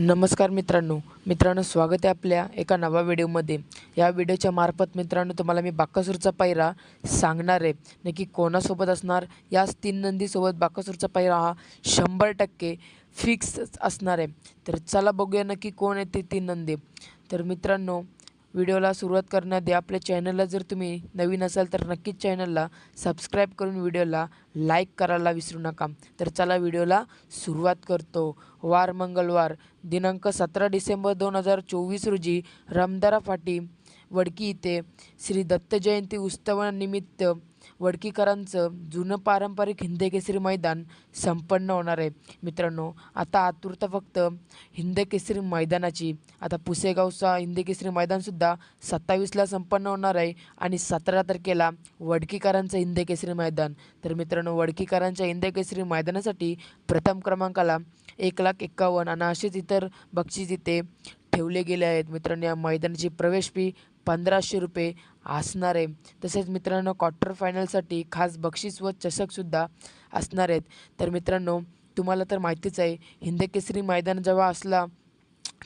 नमस्कार मित्रांनो. मित्रांनो स्वागत आहे आपल्या एका नव्या व्हिडिओमध्ये. या व्हिडिओच्या मार्फत मित्रांनो तुम्हाला मी बाकासूरचा पायरा सांगणार आहे. नक्की कोणासोबत असणार? याच तीन नंदीसोबत बाकासूरचा पायरा हा शंभर टक्के फिक्स असणार आहे. तर चला बघूया नक्की कोण आहे ते तीन नंदी. तर मित्रांनो व्हिडिओला सुरुवात करण्याआधी आपल्या चॅनलला जर तुम्ही नवीन असाल तर नक्कीच चॅनलला सबस्क्राईब करून व्हिडिओला लाईक करायला विसरू नका. तर चला व्हिडिओला सुरुवात करतो. वार मंगळवार दिनांक सतरा डिसेंबर दोन हजार चोवीस रोजी रमदारा फाटी वडकी इथे श्री दत्त जयंती उत्सवानिमित्त वडकीकरांचं जुनं पारंपरिक हिंदकेसरी मैदान संपन्न होणार आहे. मित्रांनो आता आतुरता फक्त हिंदकेसरी मैदानाची. आता पुसेगावचा हिंदकेसरी मैदानसुद्धा सत्तावीसला संपन्न होणार आहे आणि सतरा तारखेला वडकीकरांचं हिंदकेसरी मैदान. तर मित्रांनो वडकीकरांच्या हिंदकेसरी मैदानासाठी प्रथम क्रमांकाला एक लाख एक्कावन्न आणि असेच इतर बक्षीस इथे ठेवले गेले आहेत. मित्रांनो या मैदानाची प्रवेश फी पंधराशे रुपये असणार आहे. तसेच मित्रांनो क्वार्टर फायनलसाठी खास बक्षीस व चषकसुद्धा असणार आहेत. तर मित्रांनो तुम्हाला तर माहितीच आहे हिंदकेसरी मैदान जेव्हा असला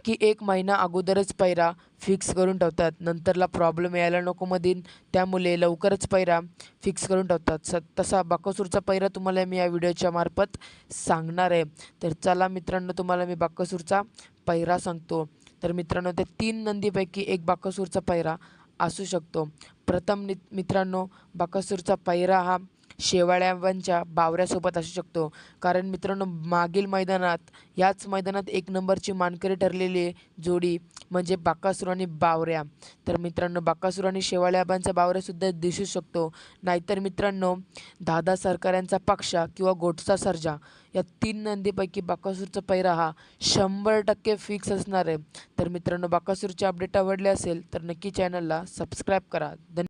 की एक महिना अगोदरच पैरा फिक्स करून ठेवतात. नंतरला प्रॉब्लेम यायला नको मधीन त्यामुळे लवकरच पैरा फिक्स करून ठेवतात. स तसा बाकसूरचा पैरा तुम्हाला मी या व्हिडिओच्या मार्फत सांगणार आहे. तर चला मित्रांनो तुम्हाला मी बाकसूरचा पैरा सांगतो. तर मित्रांनो त्या तीन नंदीपैकी एक बाकासूरचा पैरा असू शकतो. प्रथम नि मित्रांनो बाकासूरचा पैरा हा शेवाळ्यांच्या बावऱ्यासोबत असू शकतो. कारण मित्रांनो मागील मैदानात याच मैदानात एक नंबरची मानकरी ठरलेली जोडी म्हणजे बाकासूर आणि बावऱ्या. तर मित्रांनो बाकासूर आणि शेवाळ्याबांचा बावऱ्यासुद्धा दिसू शकतो. नाहीतर मित्रांनो दादा सरकार्यांचा पक्षा किंवा गोटचा सर्जा या तीन नंदीपैकी बाकासूरचा पैरा हा शंभर टक्के फिक्स असणार आहे. तर मित्रांनो बाकासूरचे अपडेट आवडले असेल तर नक्की चॅनलला सबस्क्राईब करा. धन्यवाद.